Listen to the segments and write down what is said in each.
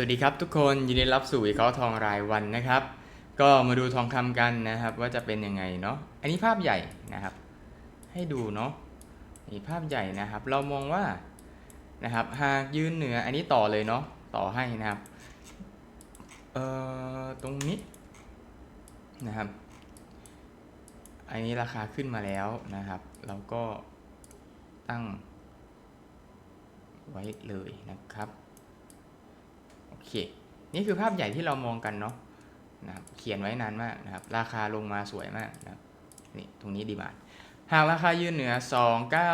สวัสดีครับทุกคนยินดีรับสู่วิเคราะห์ทองรายวันนะครับ ก็มาดูทองคำกันนะครับ ว่าจะเป็นยังไงเนาะอันนี้ภาพใหญ่นะครับ ให้ดูเนาะนี่ภาพใหญ่นะครับ เรามองว่านะครับหากยืนเหนืออันนี้ต่อเลยเนาะต่อให้นะครับเอ่อตรงนี้นะครับ อันนี้ราคาขึ้นมาแล้วนะครับ เราก็ตั้งไว้เลยนะครับ เค นี่คือภาพใหญ่ที่เรามองกันเนาะนะครับเขียนไว้นานมากนะครับ ราคาลงมาสวยมากนะครับนี่ตรงนี้ดีมากหากราคายืนเหนือ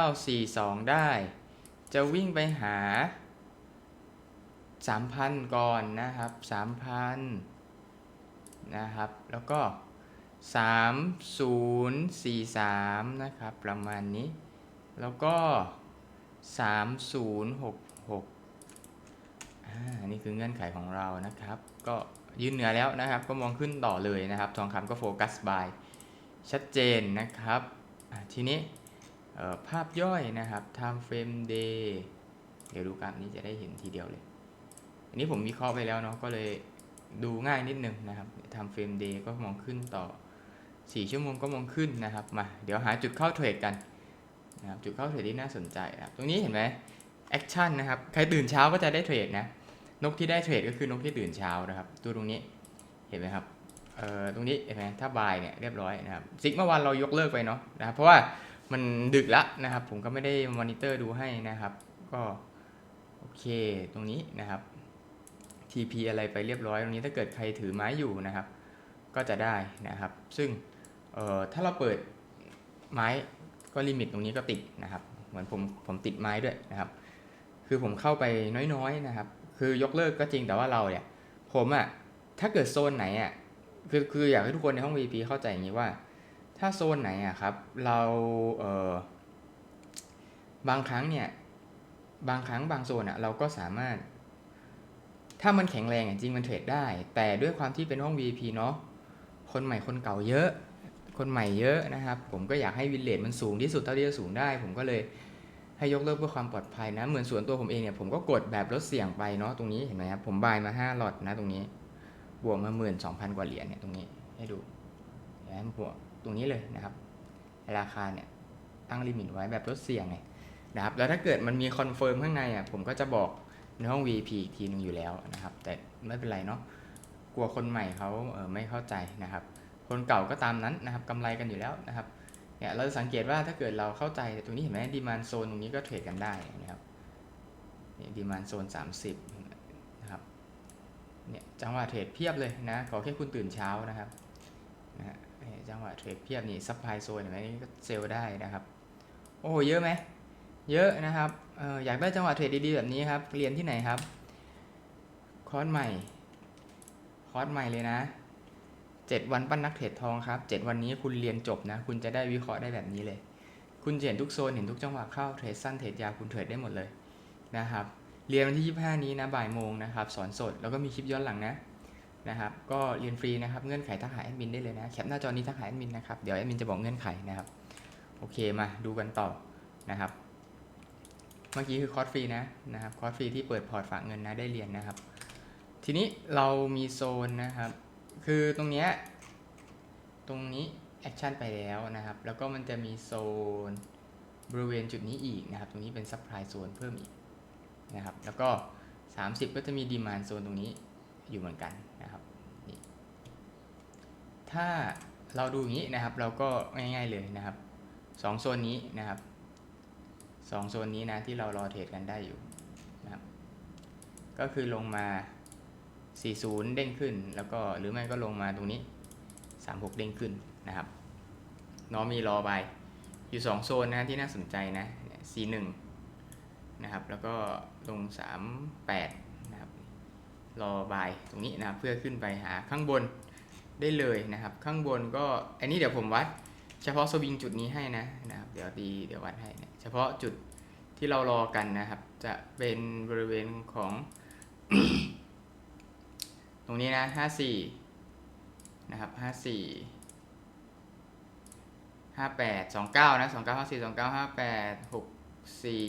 2942 ได้ จะวิ่งไปหา 3,000 ก่อนนะครับ 3,000 นะครับ แล้วก็ 3043 นะครับ ประมาณนี้ แล้วก็ 3066 อ่านี่คือเงื่อนไขของเรานะครับ ก็ยืนเหนือแล้วนะครับ ก็มองขึ้นต่อเลยนะครับ ทองคำก็โฟกัสบายชัดเจนนะครับ ทีนี้ภาพย่อยนะครับ time frame day เดี๋ยวดูกราฟนี้จะได้เห็นทีเดียวเลย อันนี้ผมวิเคราะห์ไปแล้วเนาะ ก็เลยดูง่ายนิดนึงนะครับ time frame day ก็มองขึ้นต่อ 4 ชั่วโมงก็มองขึ้นนะครับ มา เดี๋ยวหาจุดเข้าเทรดกันนะครับ จุดเข้าเทรดที่น่าสนใจนะครับ ตรงนี้เห็นไหมแอคชั่นนะครับ ใครตื่นเช้าก็จะได้เทรดนะ นกที่ได้เทรดก็คือนกที่ตื่นเช้านะครับดูตรงนี้เห็นไหมครับเอ่อตรงนี้เห็นไหมถ้าบายเนี่ยเรียบร้อยนะครับซิกเมื่อวานเรายกเลิกไปเนาะนะครับเพราะว่ามันดึกและนะครับ ผมก็ไม่ได้มอนิเตอร์ดูให้นะครับ ก็โอเคตรงนี้นะครับ TP อะไรไปเรียบร้อย ตรงนี้ถ้าเกิดใครถือไม้อยู่นะครับ ก็จะได้นะครับ ซึ่งเอ่อถ้าเราเปิดไม้ก็ลิมิตตรงนี้ก็ติดนะครับ เหมือนผมผมติดไม้ด้วยนะครับ คือผมเข้าไปน้อยๆนะครับ คือยกเลิกก็จริงแต่ว่าเราเนี่ย ผมอะถ้าเกิดโซนไหนอะคือคืออยากให้ทุกคนในห้อง VP เข้าใจอย่างนี้ว่า ถ้าโซนไหนอะครับ เราเออบางครั้งเนี่ย บางครั้งบางโซนอะเราก็สามารถ ถ้ามันแข็งแรงอะจริงมันเทรดได้ แต่ด้วยความที่เป็นห้อง VP เนาะคนใหม่คนเก่าเยอะ คนใหม่เยอะนะครับ ผมก็อยากให้วินเลทมันสูงที่สุดเท่าที่จะสูงได้ ผมก็เลย ให้ยกเลิกเพื่อความปลอดภัยนะ เหมือนส่วนตัวผมเองเนี่ยผมก็กดแบบลดเสี่ยงไปเนาะตรงนี้เห็นไหมครับผมบายมา 5 หลอดนะตรงนี้ บวกมาหมื่นสองพันกว่าเหรียญเนี่ยตรงนี้ให้ดูเห็นไหมบวกตรงนี้เลยนะครับ ราคาเนี่ยตั้งลิมิตไว้แบบลดเสี่ยงไงนะครับแล้วถ้าเกิดมันมีคอนเฟิร์มข้างในอะผมก็จะบอกในห้อง VP อีกทีนึงอยู่แล้วนะครับ แต่ไม่เป็นไรเนาะกลัวคนใหม่เขาเออไม่เข้าใจนะครับ คนเก่าก็ตามนั้นนะครับกำไรกันอยู่แล้วนะครับ เนี่ยเราจะสังเกตว่าถ้าเกิดเราเข้าใจตรงนี้เห็นไหมดีมานโซนตรงนี้ก็เทรดกันได้นะครับนี่ดีมานโซน 30นะครับเนี่ยจังหวะเทรดเพียบเลยนะขอแค่คุณตื่นเช้านะครับนะฮะจังหวะเทรดเพียบนี่ซับไพโซนเห็นไหมนี่ก็เซลล์ได้นะครับ โอ้เยอะไหมเยอะนะครับเอออยากได้จังหวะเทรดดีๆแบบนี้ครับเรียนที่ไหนครับ คอร์สใหม่ คอร์สใหม่เลยนะ เจ็ดวันปั้นนักเทรดทองครับเจ็ดวันนี้คุณเรียนจบนะ คุณจะได้วิเคราะห์ได้แบบนี้เลย คุณจะเห็นทุกโซนเห็นทุกจังหวะเข้าเทรดสั้นเทรดยาวคุณเทรดได้หมดเลยนะครับ เรียนวันที่ 25 นี้นะบ่ายโมงนะครับ สอนสดแล้วก็มีคลิปย้อนหลังนะนะครับ ก็เรียนฟรีนะครับ เงื่อนไขทักหาแอดมินได้เลยนะแคปหน้าจอนี้ทักหาแอดมินนะครับ เดี๋ยวแอดมินจะบอกเงื่อนไขนะครับ โอเคมาดูกันต่อนะครับ เมื่อกี้คือคอร์สฟรีนะนะครับ คอร์สฟรีที่เปิดพอร์ตฝากเงินนะได้เรียนนะครับ ทีนี้เรามีโซนนะครับ คือตรงเนี้ยตรงนี้แอคชั่นไปแล้วนะครับ แล้วก็มันจะมีโซนบริเวณจุดนี้อีกนะครับ ตรงนี้เป็นซัพพลายโซนเพิ่มอีกนะครับ แล้วก็ 30 ก็จะมีดีมานโซนตรงนี้อยู่เหมือนกันนะครับนี่ถ้าเราดูอย่างนี้นะครับ เราก็ง่ายๆเลยนะครับสองโซนนี้นะครับสองโซนนี้นะที่เรารอเทรดกันได้อยู่นะครับ ก็คือลงมา 40 เด้งขึ้น แล้วก็หรือไม่ก็ลงมาตรงนี้ 36 เด้งขึ้นนะครับน้องมีรอไปอยู่ 2 โซนนะที่น่าสนใจนะ C1 นะครับแล้วก็ลง 38 นะครับรอบายตรงนี้นะครับเพื่อขึ้นไปหาข้างบนได้เลยนะครับ ข้างบนก็อันนี้เดี๋ยวผมวัด เฉพาะสวิงจุดนี้ให้นะนะครับเดี๋ยวดีเดี๋ยววัดให้นะเฉพาะจุดที่เรารอกันนะครับ จะเป็นบริเวณของ ตรงนี้นะห้าสี่นะครับห้าสี่ห้าแปดสองเก้านะสองเก้าห้าสี่สองเก้าห้าแปดหกสี่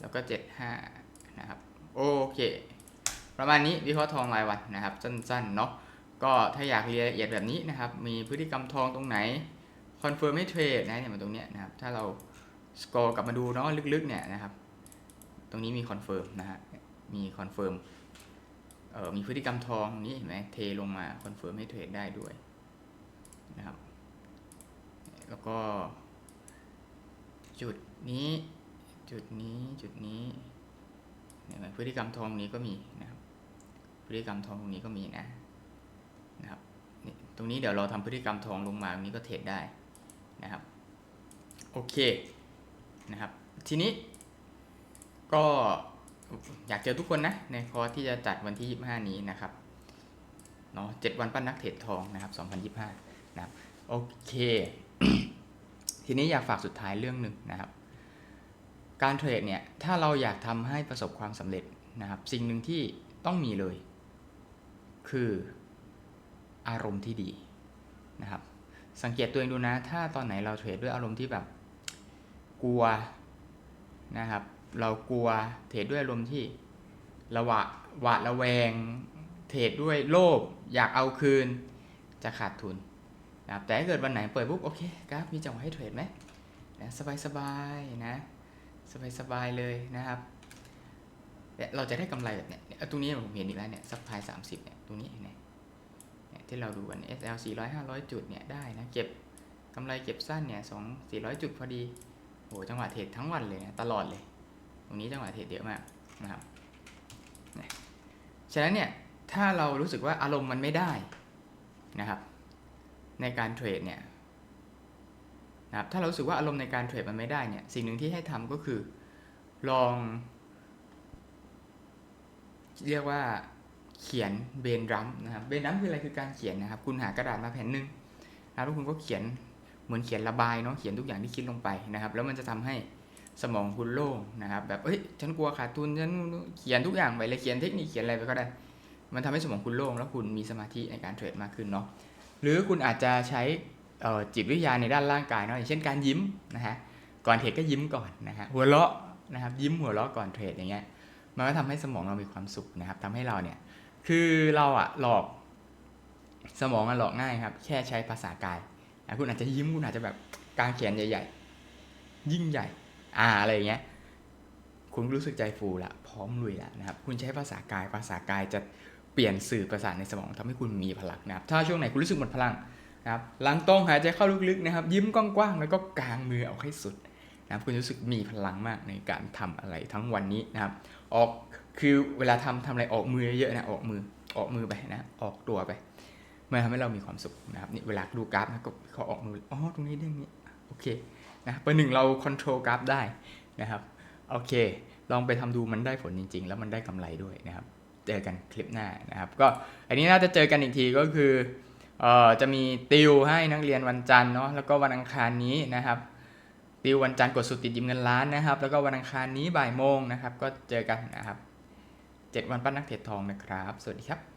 แล้วก็เจ็ดห้านะครับ โอเค ประมาณนี้วิเคราะห์ทองรายวันนะครับ สั้นๆเนาะก็ถ้าอยากเรียนละเอียดแบบนี้นะครับ มีพฤติกรรมทองตรงไหนคอนเฟิร์มให้เทรดนะเนี่ยมันตรงเนี้ยนะครับ ถ้าเราสกอร์กลับมาดูเนาะลึกๆเนี่ยนะครับ ตรงนี้มีคอนเฟิร์มนะฮะมีคอนเฟิร์ม เออมีพฤติกรรมทองนี้เห็นไหมเทลงมาคอนเฟิร์มให้เทรดได้ด้วยนะครับ แล้วก็ จุดนี้จุดนี้จุดนี้เห็นี่ยพฤติกรรมทองนี้ก็มีนะครับ พฤติกรรมทองตรงนี้ก็มีนะนะครับนี่ตรงนี้เดี๋ยวเราทำพฤติกรรมทองลงมาตรงนี้ก็เทรดได้นะครับโอเคนะครับ ทีนี้ก็ อยากเจอทุกคนนะ ในคอร์สที่จะจัดวันที่ 25 นี้นะครับเนาะ7วันปั้นนักเทรดทองนะครับ 2025 นะครับ โอเค ทีนี้อยากฝากสุดท้ายเรื่องหนึ่งนะครับ การเทรดเนี่ย ถ้าเราอยากทำให้ประสบความสำเร็จนะครับ สิ่งหนึ่งที่ต้องมีเลย คืออารมณ์ที่ดีนะครับ สังเกตตัวเองดูนะ ถ้าตอนไหนเราเทรดด้วยอารมณ์ที่แบบกลัวนะครับ เรากลัวเทรดด้วยอารมณ์ที่ระหวะหวาดระแวง เทรดด้วยโลภอยากเอาคืนจะขาดทุนนะครับแต่ถ้าเกิดวันไหนเปิดปุ๊บโอเคกราฟมีจังหวะให้เทรดไหมนะสบายๆนะสบายๆเลยนะครับเนี่ยเราจะได้กำไรแบบเนี้ยตรงนี้ผมเห็นอีกแล้วเนี่ยซัพพลายสามสิบเนี่ยตรงนี้เห็นไหมเนี่ยที่เราดูกัน SL 400 500 จุดเนี่ยได้นะเก็บกำไรเก็บสั้นเนี่ยสองสี่ร้อยจุดพอดีโหจังหวะเทรดทั้งวันเลยนะตลอดเลย ตรงนี้จังหวะเทรดเยอะมากนะครับฉะนั้นเนี่ยถ้าเรารู้สึกว่าอารมณ์มันไม่ได้นะครับ ในการเทรดเนี่ยนะครับถ้าเรารู้สึกว่าอารมณ์ในการเทรดมันไม่ได้เนี่ยสิ่งหนึ่งที่ให้ทำก็คือลอง เรียกว่าเขียนเบนรัมนะครับเบนรัมคืออะไรคือการเขียนนะครับ คุณหากระดาษมาแผ่นหนึ่งแล้วคุณก็เขียนเหมือนเขียนระบายเนาะเขียนทุกอย่างที่คิดลงไปนะครับ แล้วมันจะทำให้ สมองคุณโล่งนะครับ แบบเอ้ยฉันกลัวขาดทุนฉันเขียนทุกอย่างไปเลยเขียนเทคนิคเขียนอะไรไปก็ได้ มันทำให้สมองคุณโล่งแล้วคุณมีสมาธิในการเทรดมากขึ้นเนาะหรือคุณอาจจะใช้จิตวิทยาในด้านร่างกายเนาะอย่างเช่นการยิ้มนะฮะก่อนเทรดก็ยิ้มก่อนนะฮะหัวเราะนะครับยิ้มหัวเราะก่อนเทรดอย่างเงี้ยมันก็ทำให้สมองเรามีความสุขนะครับทำให้เราเนี่ยคือเราอะหลอกสมองอะหลอกง่ายครับ แค่ใช้ภาษากาย คุณอาจจะยิ้มคุณอาจจะแบบกางแขนใหญ่ ๆ ยิ่งใหญ่ อ่าอะไรอย่างเงี้ยคุณรู้สึกใจฟูละพร้อมลุยละนะครับ คุณใช้ภาษากายภาษากายจะเปลี่ยนสื่อประสาทในสมองทำให้คุณมีพลังนะครับถ้าช่วงไหนคุณรู้สึกหมดพลังนะครับลังตรงหายใจเข้าลึกๆนะครับ ยิ้มกว้างๆแล้วก็กางมือเอาให้สุดนะครับคุณรู้สึกมีพลังมากในการทำอะไรทั้งวันนี้นะครับ ออกคือเวลาทำทำอะไรออกมือเยอะๆนะออกมือออกมือไปนะออกตัวไปมันทำให้เรามีความสุขนะครับนี่เวลาดูกราฟนะก็เขาออกมืออ๋อตรงนี้เด้งนี้โอเค นะเประหนึ่งเราควบคุมกราฟได้นะครับโอเค ลองไปทำดูมันได้ผลจริง ๆ แล้วมันได้กำไรด้วยนะครับเจอกันคลิปหน้านะครับ ก็อันนี้น่าจะเจอกันอีกทีก็คือเอ่อจะมีติวให้นักเรียนวันจันทร์เนาะแล้วก็วันอังคารนี้นะครับ ติววันจันทร์กดสุดติดยิ้มเงินล้านนะครับ แล้วก็วันอังคารนี้บ่ายโมงนะครับ ก็เจอกันนะครับ 7 วันปั้นนักเทรดทองนะครับ สวัสดีครับ